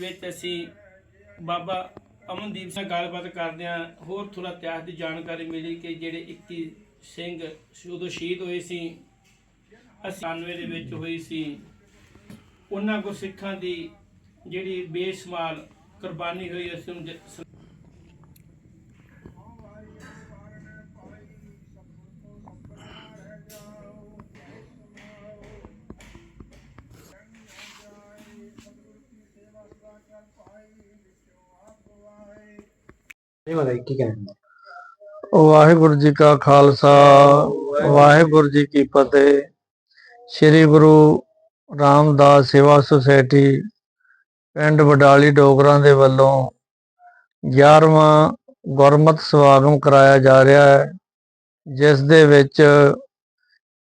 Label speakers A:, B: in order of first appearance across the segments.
A: ਵਿੱਚ ਅਸੀਂ ਬਾਬਾ ਅਮਨਦੀਪ ਸਿੰਘ ਗੱਲਬਾਤ ਕਰਦੇ ਆ ਹੋਰ ਥੋੜਾ ਇਤਿਹਾਸ ਦੀ ਜਾਣਕਾਰੀ ਮਿਲੀ ਕਿ ਜਿਹੜੇ 21 ਸਿੰਘ ਉਦੋਂ ਸ਼ਹੀਦ ਹੋਏ ਸੀ। 98 ਦੇ ਵਿੱਚ ਹੋਈ ਸੀ। ਉਹਨਾਂ ਕੋ ਸਿੱਖਾਂ ਦੀ ਜਿਹੜੀ ਬੇਸ਼ੁਮਾਰ ਕੁਰਬਾਨੀ ਹੋਈ ਅਸੀਂ ਉਹਨੂੰ ਜ-
B: ਨਹੀਂ ਮਤਲਬ ਕੀ ਕਹਿੰਦੇ
C: ਵਾਹਿਗੁਰੂ ਜੀ ਕਾ ਖਾਲਸਾ ਵਾਹਿਗੁਰੂ ਜੀ ਕੀ ਫਤਿਹ। ਸ੍ਰੀ ਗੁਰੂ ਰਾਮਦਾਸ ਸੇਵਾ ਸੁਸਾਇਟੀ ਪਿੰਡ ਵਡਾਲੀ ਡੋਗਰਾਂ ਦੇ ਵੱਲੋਂ 11ਵਾਂ ਗੁਰਮਤ ਸਮਾਗਮ ਕਰਾਇਆ ਜਾ ਰਿਹਾ ਹੈ, ਜਿਸ ਦੇ ਵਿੱਚ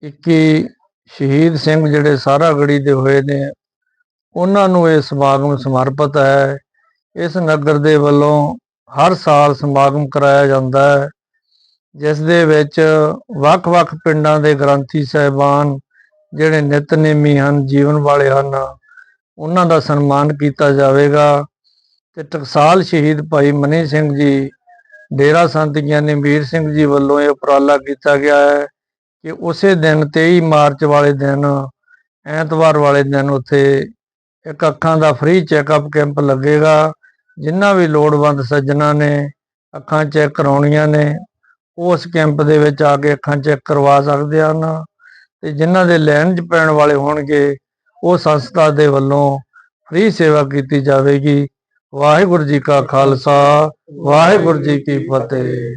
C: 21 ਸ਼ਹੀਦ ਸਿੰਘ ਜਿਹੜੇ ਸਾਰਾਗੜੀ ਦੇ ਹੋਏ ਨੇ, ਉਹਨਾਂ ਨੂੰ ਇਹ ਸਮਾਗਮ ਸਮਰਪਿਤ ਹੈ। ਇਸ ਨਗਰ ਦੇ ਵੱਲੋਂ ਹਰ ਸਾਲ ਸਮਾਗਮ ਕਰਾਇਆ ਜਾਂਦਾ ਹੈ, ਜਿਸ ਦੇ ਵਿੱਚ ਵੱਖ-ਵੱਖ ਪਿੰਡਾਂ ਦੇ ਗ੍ਰੰਥੀ ਸਹਿਬਾਨ ਜਿਹੜੇ ਨਿਤਨੇਮੀ ਹਨ, ਜੀਵਨ ਵਾਲੇ ਹਨ, ਉਹਨਾਂ ਦਾ ਸਨਮਾਨ ਕੀਤਾ ਜਾਵੇਗਾ। ਤੇ ਟਕਸਾਲ ਸ਼ਹੀਦ ਭਾਈ ਮਨੀ ਸਿੰਘ ਜੀ, ਡੇਰਾ ਸੰਤ ਗਿਆਨੀ ਵੀਰ ਸਿੰਘ ਜੀ ਵੱਲੋਂ ਇਹ ਉਪਰਾਲਾ ਕੀਤਾ ਗਿਆ ਹੈ ਕਿ ਉਸੇ ਦਿਨ 23 ਮਾਰਚ ਵਾਲੇ ਦਿਨ, ਐਤਵਾਰ ਵਾਲੇ ਦਿਨ ਉੱਥੇ ਇੱਕ ਅੱਖਾਂ ਦਾ ਫ੍ਰੀ ਚੈੱਕਅਪ ਕੈਂਪ ਲੱਗੇਗਾ ਜਿਨ੍ਹਾਂ ਵੀ ਲੋੜਵੰਦ ਸੱਜਣਾ ਨੇ, ਅੱਖਾਂ ਚੈੱਕ ਕਰਾਉਣੀਆਂ ਨੇ, ਉਸ ਕੈਂਪ ਦੇ ਵਿੱਚ ਆ ਕੇ ਅੱਖਾਂ ਚੈੱਕ ਕਰਵਾ ਸਕਦੇ ਹਨ। ਤੇ ਜਿਨ੍ਹਾਂ ਦੇ ਲੈਣ 'ਚ ਪੈਣ ਵਾਲੇ ਹੋਣਗੇ, ਉਹ ਸੰਸਥਾ ਦੇ ਵੱਲੋਂ ਫ੍ਰੀ ਸੇਵਾ ਕੀਤੀ ਜਾਵੇਗੀ। ਵਾਹਿਗੁਰੂ ਜੀ ਕਾ ਖਾਲਸਾ, ਵਾਹਿਗੁਰੂ ਜੀ ਕੀ ਫਤਿਹ।